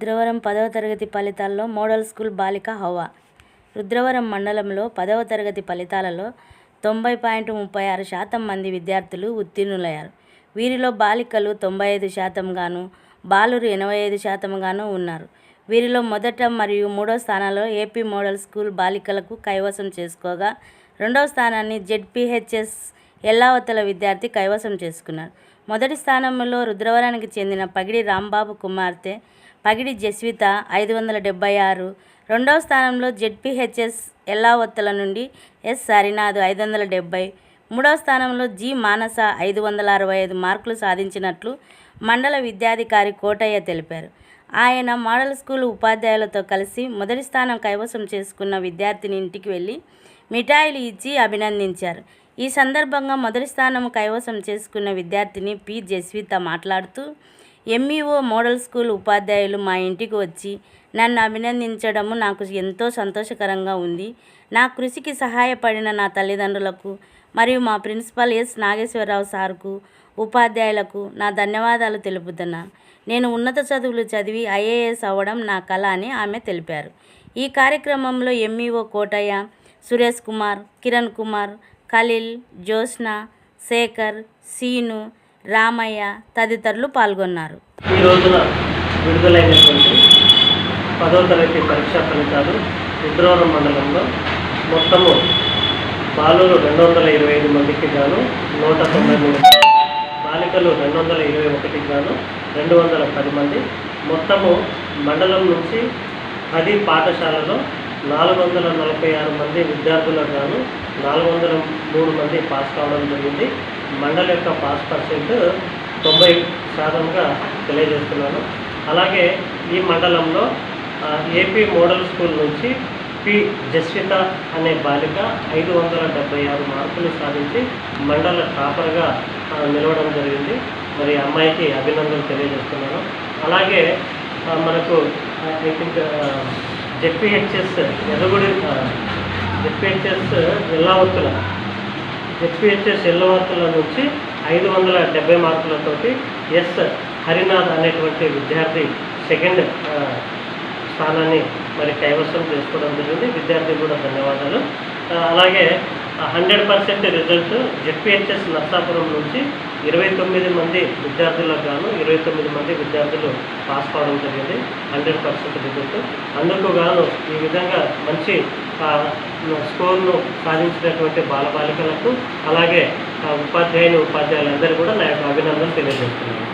రుద్రవరం పదవ తరగతి ఫలితాల్లో మోడల్ స్కూల్ బాలిక హవా. రుద్రవరం మండలంలో పదవ తరగతి ఫలితాలలో తొంభై పాయింట్ ముప్పై ఆరు శాతం మంది విద్యార్థులు ఉత్తీర్ణులయ్యారు. వీరిలో బాలికలు తొంభై ఐదు శాతంగాను బాలురు ఎనభై ఐదు శాతంగాను ఉన్నారు. వీరిలో మొదట మరియు మూడో స్థానాల్లో ఏపీ మోడల్ స్కూల్ బాలికలకు కైవసం చేసుకోగా రెండవ స్థానాన్ని జెడ్పీహెచ్ఎస్ ఎల్లావతల విద్యార్థి కైవసం చేసుకున్నారు. మొదటి స్థానంలో రుద్రవరానికి చెందిన పగిడి రాంబాబు కుమార్తె పగిడి జస్విత ఐదు వందల డెబ్బై ఆరు. రెండవ స్థానంలో జెడ్పిహెచ్ఎస్ ఎల్లావత్తల నుండి ఎస్ సరినాథ్ ఐదు వందల డెబ్బై. మూడవ స్థానంలో జి మానస ఐదు వందల అరవై ఐదు మార్కులు సాధించినట్లు మండల విద్యాధికారి కోటయ్య తెలిపారు. ఆయన మోడల్ స్కూల్ ఉపాధ్యాయులతో కలిసి మొదటి స్థానం కైవసం చేసుకున్న విద్యార్థిని ఇంటికి వెళ్ళి మిఠాయిలు ఇచ్చి అభినందించారు. ఈ సందర్భంగా మొదటి స్థానం కైవసం చేసుకున్న విద్యార్థిని పి. జస్విత మాట్లాడుతూ ఎంఈఓ మోడల్ స్కూల్ ఉపాధ్యాయులు మా ఇంటికి వచ్చి నన్ను అభినందించడము నాకు ఎంతో సంతోషకరంగా ఉంది. నా కృషికి సహాయపడిన నా తల్లిదండ్రులకు మరియు మా ప్రిన్సిపల్ ఎస్. నాగేశ్వరరావు సార్కు ఉపాధ్యాయులకు నా ధన్యవాదాలు తెలుపుతున్నా. నేను ఉన్నత చదువులు చదివి ఐఏఎస్ అవ్వడం నా కళ అని ఆమె తెలిపారు. ఈ కార్యక్రమంలో ఎంఈఓ కోటయ్య సురేష్ కుమార్ కిరణ్ కుమార్ ఖలీల్ జ్యోత్స్న శేఖర్ సీను రామయ్య తదితరులు పాల్గొన్నారు. ఈ రోజున విడుదలైనటువంటి పదవ తరగతి పరీక్షా ఫలితాలు రుద్రవరం మండలంలో మొత్తము బాలురు రెండు వందల ఇరవై ఐదు మందికి గాను నూట తొంభై మూడు బాలికలు రెండు వందల ఇరవై ఒకటికి గాను రెండు వందల పది మంది మొత్తము మండలం నుంచి పది పాఠశాలలో నాలుగు వందల నలభై ఆరు మంది విద్యార్థులకు గాను నాలుగు వందల మూడు మంది పాస్ కావడం జరిగింది. మండల యొక్క పాస్ పర్సెంట్ తొంభై శాతంగా తెలియజేస్తున్నాను. అలాగే ఈ మండలంలో ఏపీ మోడల్ స్కూల్ నుంచి పి జస్విత అనే బాలిక ఐదు వందల డెబ్బై ఆరు మార్కులు సాధించి మండల టాపర్గా నిలవడం జరిగింది. మరి అమ్మాయికి అభినందనలు తెలియజేస్తున్నాను. అలాగే మనకు I think ZPHS Erragudi ZPHS Yellavathula ZPHS Yellavathula నుంచి ఐదు వందల డెబ్బై మార్కులతోటి ఎస్. హరినాథ్ అనేటువంటి విద్యార్థి సెకండ్ స్థానాన్ని మరి కైవసం చేసుకోవడం జరిగింది. విద్యార్థికి కూడా ధన్యవాదాలు. అలాగే hundred percent result ZPHS Narsapuram నుంచి ఇరవై తొమ్మిది మంది విద్యార్థులకు గాను ఇరవై తొమ్మిది మంది విద్యార్థులు పాస్ కావడం జరిగింది. Hundred percent result. అందుకు గాను ఈ విధంగా మంచి ఆ, స్కోర్ను సాధించినటువంటి బాలబాలికలకు అలాగే ఆ, ఉపాధ్యాయుని ఉపాధ్యాయులందరూ కూడా నా యొక్క అభినందనలు తెలియజేస్తున్నాను.